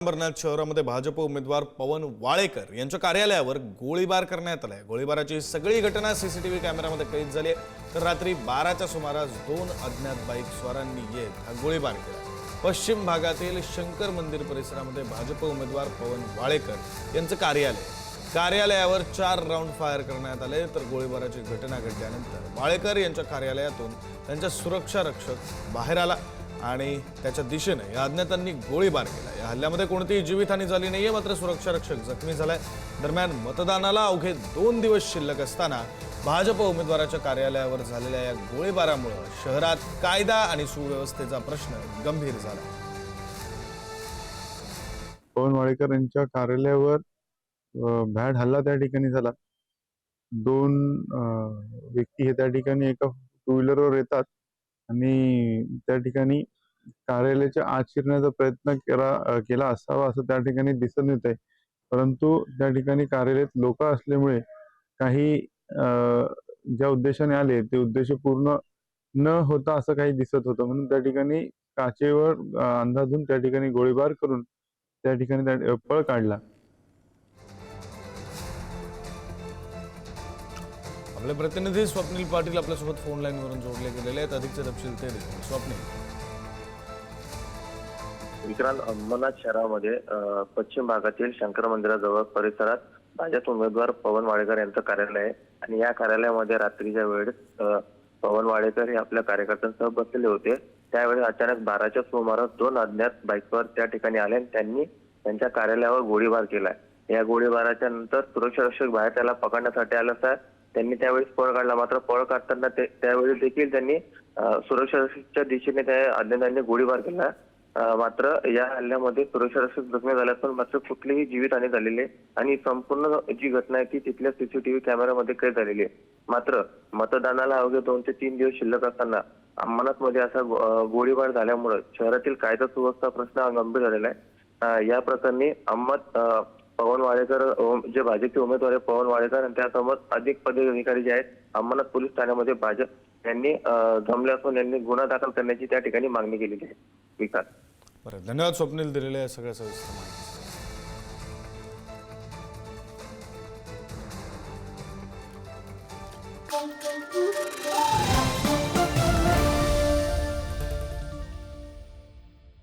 अंबरनाथ शहरामध्ये भाजप उमेदवार पवन वाळेकर यांच्या कार्यालयावर गोळीबार करण्यात आलाय. गोळीबाराची सगळी घटना सीसीटीव्ही कॅमेऱ्यामध्ये कैद झाली आहे. तर रात्री बाराच्या सुमारास दोन अज्ञात बाईक स्वारांनी येत हा गोळीबार केला. पश्चिम भागातील शंकर मंदिर परिसरामध्ये भाजप उमेदवार पवन वाळेकर यांचं कार्यालय. कार्यालयावर चार राऊंड फायर करण्यात आले. तर गोळीबाराची घटना घडल्यानंतर वाळेकर यांच्या कार्यालयातून त्यांचा सुरक्षा रक्षक बाहेर आला. आणि त्याच्या दिशेने या अज्ञातांनी गोळीबार केला. या हल्ल्यामध्ये कोणतीही जीवितहानी झाली नाहीये मात्र सुरक्षा रक्षक जखमी झालाय. दरम्यान मतदानाला अवघे दोन दिवस शिल्लक असताना भाजप उमेदवाराच्या कार्यालयावर झालेल्या या गोळीबारामुळे शहरात कायदा आणि सुव्यवस्थेचा प्रश्न गंभीर झाला. पवन वाडेकर यांच्या कार्यालयावर अं, भ्याड हल्ला त्या ठिकाणी झाला. दोन व्यक्ती हे त्या ठिकाणी एका टू व्हीलरवर येतात. आणि त्या ठिकाणी कार्यालयाच्या आत शिरण्याचा प्रयत्न केला केला असावा असं त्या ठिकाणी दिसून येत आहे परंतु त्या ठिकाणी कार्यालयात लोक असल्यामुळे काही ज्या उद्देशाने आले ते उद्देश पूर्ण न होता असं काही दिसत होतं. म्हणून त्या ठिकाणी काचेवर अंदाजून त्या ठिकाणी गोळीबार करून त्या ठिकाणी त्या पळ काढला. आपले प्रतिनिधी स्वप्नील पाटील आपल्यासोबत फोन लाईनवरून जोडले गेलेले आहेत. अधिकचे तपशील ते देतील. स्वप्नील. विक्रांत अंबरनाथ शहरामध्ये पश्चिम भागातील शंकर मंदिराजवळ परिसरात भाजप उमेदवार पवन वाडेकर यांचं कार्यालय आहे. आणि या कार्यालयामध्ये रात्रीच्या वेळेस पवन वाडेकर हे आपल्या कार्यकर्त्यांसह बसलेले होते. त्यावेळी अचानक बाराच्या सुमारास दोन अज्ञात बाईकवर त्या ठिकाणी आले आणि त्यांनी त्यांच्या कार्यालयावर गोळीबार केलाय या गोळीबाराच्या नंतर सुरक्षा रक्षक बाहेर त्याला पकडण्यासाठी आलं असतात त्यांनी त्यावेळेस पळ काढला. मात्र पळ काढताना ते त्यावेळी देखील त्यांनी अ, सुरक्षा दिशेने त्या अज्ञातांनी गोळीबार केला. मात्र या हल्ल्यामध्ये सुरक्षा रक्षक जखमी झाले पण मात्र कुठलीही जीवितहानी झालेली आहे आणि संपूर्ण जी घटना आहे ती तिथल्या सीसीटीव्ही कॅमेऱ्यामध्ये कैद झालेली आहे. मात्र मतदानाला अवघे दोन ते तीन दिवस शिल्लक असताना अंमनाथमध्ये असा गो- गोळीबार झाल्यामुळे शहरातील कायदा सुव्यवस्था प्रश्न हा गंभीर झालेला आहे. अ, या प्रकरणी अंमत पवन वाडेकर जे भाजपचे उमेदवार आहे पवन वाडेकर आणि त्यासमोर अधिक पदाधिकारी जे आहेत अंमनाथ पोलीस ठाण्यामध्ये भाजप यांनी अ, जमले असून यांनी गुन्हा दाखल करण्याची त्या ठिकाणी मागणी केलेली आहे. विकास. बरं धन्यवाद स्वप्नील दिलेल्या या सगळ्या सविस्तर माहितीसाठी